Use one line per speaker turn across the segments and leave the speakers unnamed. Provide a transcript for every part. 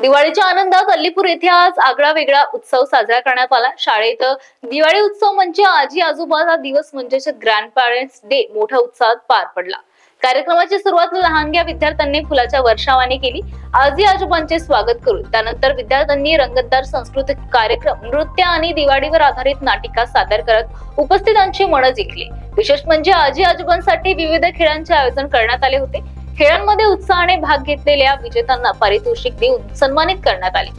दिवाळीच्या आनंदात अल्लीपूर येथे आज आगळा वेगळा उत्सव साजरा करण्यात आला. शाळेत दिवाळी उत्सव म्हणजे आजी आजोबाचा दिवस म्हणजेच ग्रँड पॅरेंट्स डे मोठ्या उत्साहात पार पडला. कार्यक्रमाची सुरुवात लहानग्या विद्यार्थ्यांनी फुलाच्या वर्षावाने केली. आजी आजोबांचे स्वागत करून त्यानंतर विद्यार्थ्यांनी रंगतदार सांस्कृतिक कार्यक्रम नृत्य आणि दिवाळीवर आधारित नाटिका सादर करत उपस्थितांची मनं जिंकली. विशेष म्हणजे आजी आजोबांसाठी विविध खेळांचे आयोजन करण्यात आले होते. खेळांमध्ये उत्साहाने भाग घेतलेल्या विजेत्यांना पारितोषिक देऊन सन्मानित करण्यात आले.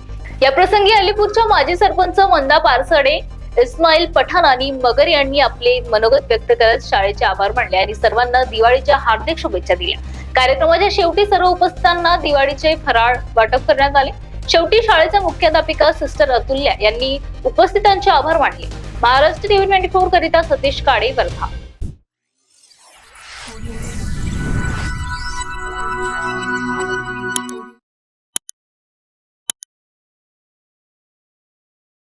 या प्रसंगी अलीपूरच्या माजी सरपंच मंदा पारसडे इस्माईल पठाण आणि मगर यांनी आपले मनोगत व्यक्त करत शाळेचे आभार मानले आणि सर्वांना दिवाळीच्या हार्दिक शुभेच्छा दिल्या. कार्यक्रमाच्या शेवटी सर्व उपस्थितांना दिवाळीचे फराळ वाटप करण्यात आले. शेवटी शाळेच्या मुख्याध्यापिका सिस्टर अतुल्य यांनी उपस्थितांचे आभार मानले. महाराष्ट्र टीव्ही ट्वेंटी फोर करिता सतीश काळे वर्धा